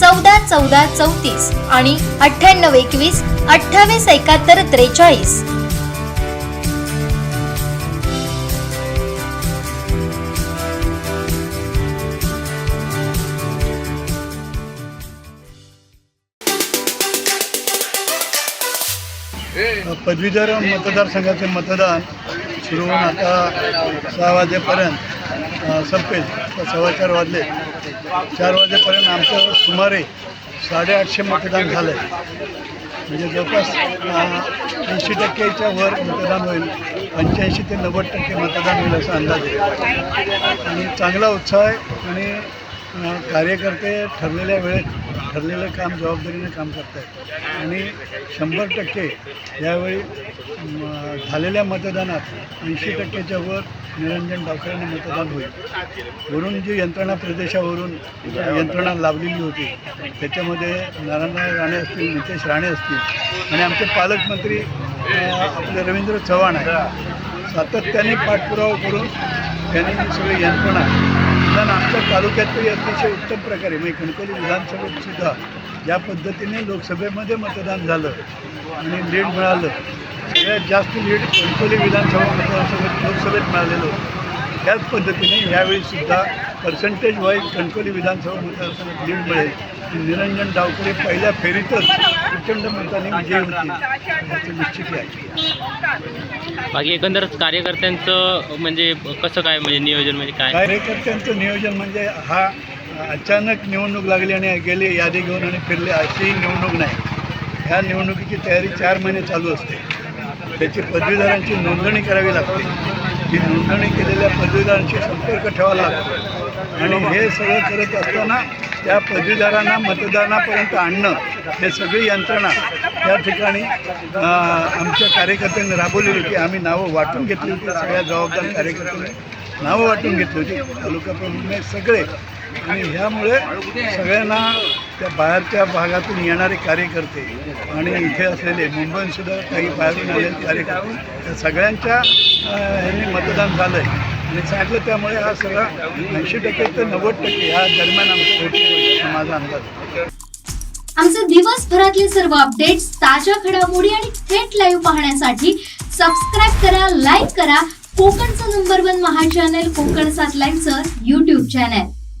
चौदा चौदा चौतीस आणि अठ्ठ्याण्णव एकवीस अठ्ठावीस एकाहत्तर त्रेचाळीस. पदवीधर मतदारसंघाचे मतदान सुरू होऊन आता सहा वाजेपर्यंत संपेल. सव्वा चार वाजले. चार वाजेपर्यंत आमचं सुमारे साडेआठशे मतदान झालं आहे म्हणजे जवळपास ऐंशी टक्क्याच्या वर मतदान होईल. पंच्याऐंशी ते नव्वद टक्के मतदान होईल असा अंदाज आहे. आणि चांगला उत्साह आहे आणि कार्यकर्ते ठरलेल्या वेळेत ठरलेलं काम जबाबदारीने काम करत आहेत आणि शंभर टक्के यावेळी झालेल्या मतदानात ऐंशी टक्क्याच्या वर निरंजन डावकरांना मतदान होईल. वरून जी यंत्रणा प्रदेशावरून यंत्रणा लाभलेली होती त्याच्यामध्ये नारायणराव राणे असतील नितेश राणे असतील आणि आमचे पालकमंत्री आपले रवींद्र चव्हाण आहे सातत्याने पाठपुरावा करून त्यांनी सगळी यंत्रणा निदान आमच्या तालुक्यातही अतिशय उत्तम प्रकारे म्हणजे कणकवली विधानसभेत सुद्धा ज्या पद्धतीने लोकसभेमध्ये मतदान झालं आणि लीड मिळालं. सगळ्यात जास्त लीड कणकवली विधानसभा मतदारसंघात लोकसभेत मिळालेलं होतं त्याच पद्धतीने यावेळीसुद्धा पर्सेंटेज वाईज कणकवली विधानसभा मतदारसंघात लीड मिळेल. निरंजन डावकरे पहिल्या फेरीतच प्रचंड मताने विजयी होतील याचं निश्चित आहे. बाकी एकंदरच कार्यकर्त्यांचं म्हणजे कसं काय म्हणजे नियोजन म्हणजे काय? कार्यकर्त्यांचं नियोजन म्हणजे हा अचानक निवडणूक लागली आणि गेले यादी घेऊन आणि फिरले अशी निवडणूक नाही. ह्या निवडणुकीची तयारी चार महिने चालू असते. त्याची पदवीधरांची नोंदणी करावी लागते. ती नोंदणी केलेल्या पदवीधरांशी संपर्क ठेवावा लागतो. आणि हे सगळं करत असताना त्या पदवीधरांना मतदानापर्यंत आणणं हे सगळी यंत्रणा त्या ठिकाणी आमच्या कार्यकर्त्यांनी राबवलेली होती. आम्ही नावं वाटून घेतली होती. सगळ्या जबाबदार कार्यकर्त्यांनी नावं वाटून घेतली होती. तालुका सगळे. आणि ह्यामुळे सगळ्यांना त्या बाहेरच्या भागातून येणारे कार्यकर्ते आणि इथे असलेले मुंबईसुद्धा काही बाहेरून आलेले कार्यकर्ते त्या सगळ्यांच्या ह्यांनी मतदान झालं आहे सांगितलं त्यामुळे हा सगळा ऐंशी टक्के ते नव्वद टक्के ह्या दरम्यान माझा अंदाज आमचे दिवसभरातले सर्व अपडेट्स ताज्या घडामोडी आणि थेट लाईव्ह पाहण्यासाठी सबस्क्राईब करा लाईक करा. कोकणचं number one Maha channel Konkan सात लाईनचं युट्यूब चॅनल